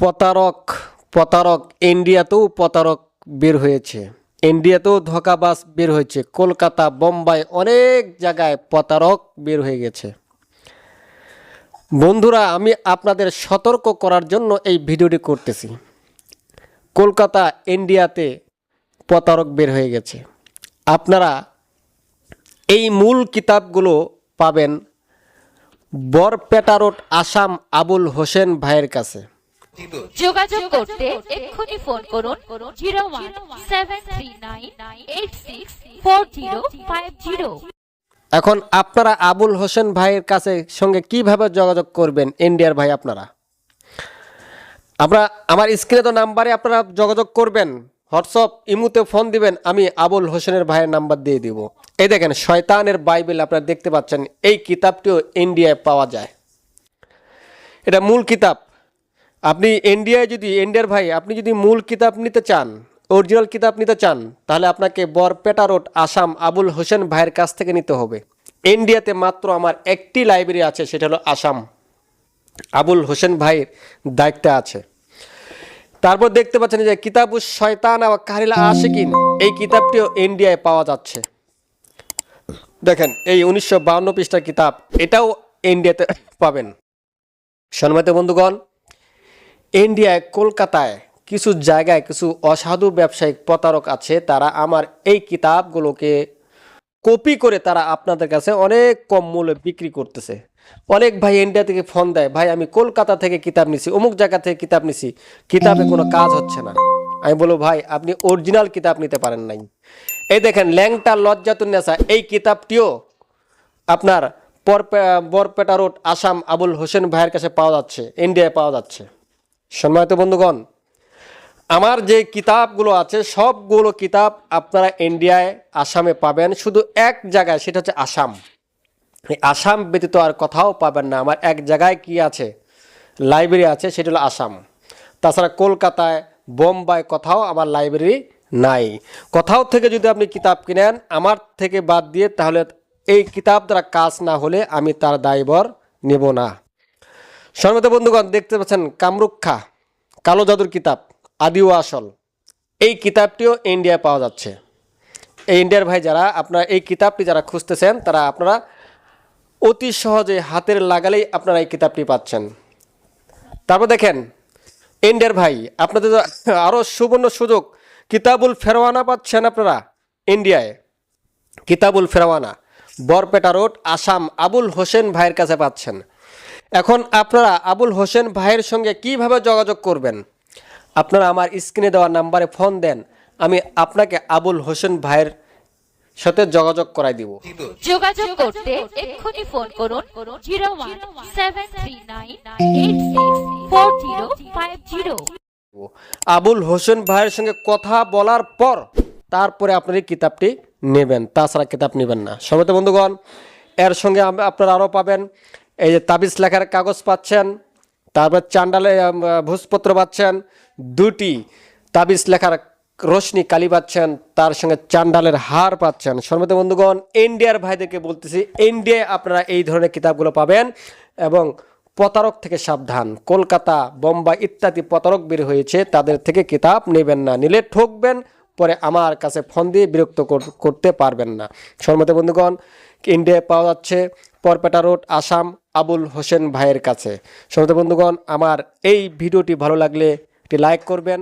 প্রতারক প্রতারক ইন্ডিয়াতেও প্রতারক বের হয়েছে। ইন্ডিয়াতেও ধোকাবাজ বের হয়েছে। কলকাতা, বোম্বাই অনেক জায়গায় প্রতারক বের হয়ে গেছে। বন্ধুরা, আমি আপনাদের সতর্ক করার জন্য এই ভিডিওটি করতেছি। কলকাতা, ইন্ডিয়াতে প্রতারক বের হয়ে গেছে। আপনারা এই মূল কিতাবগুলো পাবেন বরপেটা রোড আসাম আবুল হোসেন ভাইয়ের কাছে। যোগাযোগ করতে এক্ষুনি ফোন করুন zero one seven three nine eight six four zero five zero. এখন আপনারা আবুল হোসেন ভাইয়ের কাছে সঙ্গে কীভাবে যোগাযোগ করবেন ইন্ডিয়ার ভাই আপনারা? আমরা আমার স্ক্রিনে তো নাম্বারে আপনারা যোগাযোগ করবেন হোয়াটসঅ্যাপ ইমুতে ফোন দিবেন আমি আবুল হোসেনের ভাইয়ের নাম্বার দিয়ে দিব। এই দেখেন শয়তানের বাইবেল আপনারা দেখতে পাচ্ছেন এই কিতাবটিও ইন্ডিয়ায় পাওয়া যায়। এটা মূল কিতাব। আপনি ইন্ডিয়ায় যদি ইন্ডিয়ার ভাই, আপনি যদি মূল কিতাব নিতে চান অরিজিনাল কিতাব নিতে চান, তাহলে আপনাকে বরপেটা রোড আসাম আবুল হোসেন ভাইয়ের কাছ থেকে নিতে হবে। ইন্ডিয়াতে মাত্র আমার একটি লাইব্রেরি আছে, সেটা হলো আসাম। আবুল হোসেন ভাইয়ের দায়িত্বে আছে। তারপর দেখতে পাচ্ছেন যে, কিতাবু শয়তান আবার কাহিলা আশিকিন, এই কিতাবটিও ইন্ডিয়ায় পাওয়া যাচ্ছে। দেখেন, এই উনিশশো বাউন্ন পৃষ্ঠার কিতাব, এটাও ইন্ডিয়াতে পাবেন। সম্মানিত বন্ধুগণ ইন্ডিয়ায় কলকাতায় কিছু জায়গায় কিছু অসাধু ব্যবসায়িক প্রতারক আছে, তারা আমার এই কিতাবগুলোকে কপি করে তারা আপনাদের কাছে অনেক কম মূল্যে বিক্রি করতেছে। অনেক ভাই ইন্ডিয়া থেকে ফোন দেয়, ভাই, আমি কলকাতা থেকে কিতাব নিছি, অমুক জায়গা থেকে কিতাব নিছি, কিতাবে কোনো কাজ হচ্ছে না। আমি বলব, ভাই, আপনি অরিজিনাল কিতাব নিতে পারেন নাই। এই দেখেন, ল্যাংটা লজ্জাতুন্নেসা এই কিতাবটিও আপনার বরপে- বরপেটা রোড, আসাম আবুল হোসেন ভাইয়ের কাছে পাওয়া যাচ্ছে ইন্ডিয়ায় পাওয়া যাচ্ছে। সম্মানিত বন্ধুগণ, আমার যে কিতাবগুলো আছে, সবগুলো কিতাব আপনারা ইন্ডিয়ায়, আসামে পাবেন। শুধু এক জায়গায়, সেটা হচ্ছে আসাম। আসাম ব্যতীত আর কোথাও পাবেন না। আমার এক জায়গায় কি আছে? লাইব্রেরি আছে, সেটা হলো আসাম। তাছাড়া কলকাতায়, বোম্বাই কোথাও আমার লাইব্রেরি নাই। কোথাও থেকে যদি আপনি কিতাব কিনেন, আমার থেকে বাদ দিয়ে, তাহলে এই কিতাব দ্বারা কাজ না হলে আমি তার দায়বর নেব না। সম্মত বন্ধুগণ, দেখতে পাচ্ছেন কামরুক্ষা, কালো জাদুর কিতাব আদি আসল। এই কিতাবটিও ইন্ডিয়ায় পাওয়া যাচ্ছে। এই ইন্ডিয়ার ভাই যারা, আপনারা এই কিতাবটি যারা খুঁজতেছেন, তারা আপনারা অতি সহজে হাতের লাগালেই আপনারা এই কিতাবটি পাচ্ছেন। তারপর দেখেন ইন্ডিয়ার ভাই, আপনাদের আরও সুবর্ণ সুযোগ, কিতাবুল ফেরওয়ানা পাচ্ছেন আপনারা ইন্ডিয়ায় কিতাবুল ফেরওয়ানা, বরপেটা রোড, আসাম, আবুল হোসেন ভাইয়ের কাছে পাচ্ছেন। এখন আপনারা আবুল হোসেন ভাইয়ের সঙ্গে কীভাবে যোগাযোগ করবেন? আপনারা আমার স্ক্রিনে দেওয়া নাম্বারে ফোন দেন আমি আপনাকে আবুল হোসেন ভাইয়ের সাথে যোগাযোগ করাই দিব। যোগাযোগ করতে এক্ষুনি ফোন করুন zero one seven three nine eight six four zero five zero. Abul Hossain ভাইয়ের সঙ্গে কথা বলার পর তারপরে আপনার এই কিতাবটি নেবেন তাছাড়া কিতাব নেবেন না। সমত বন্ধুগণ এর সঙ্গে আপনারা আরও পাবেন এই যে তাবিজ লেখার কাগজ পাচ্ছেন, তারপর চান্ডালে ভোজপত্র পাচ্ছেন, দুটি তাবিজ লেখার রশ্মি কালি পাচ্ছেন, তার সঙ্গে চান্ডালের হার পাচ্ছেন। সর্বত বন্ধুগণ ইন্ডিয়ার ভাইদেরকে বলতেছি ইন্ডিয়ায় আপনারা এই ধরনের কিতাবগুলো পাবেন এবং প্রতারক থেকে সাবধান। কলকাতা, বোম্বাই ইত্যাদি প্রতারক বের হয়েছে, তাদের থেকে কিতাব নেবেন না, নিলে ঠকবেন, পরে আমার কাছে ফোন দিয়ে বিরক্ত করতে পারবেন না। সর্বত বন্ধুগণ ইন্ডিয়ায় পাওয়া যাচ্ছে। পরপেটা রোড আসাম আবুল হোসেন ভাইয়ের কাছে। শ্রোতা বন্ধুগণ, আমার এই ভিডিওটি ভালো লাগলে একটি লাইক করবেন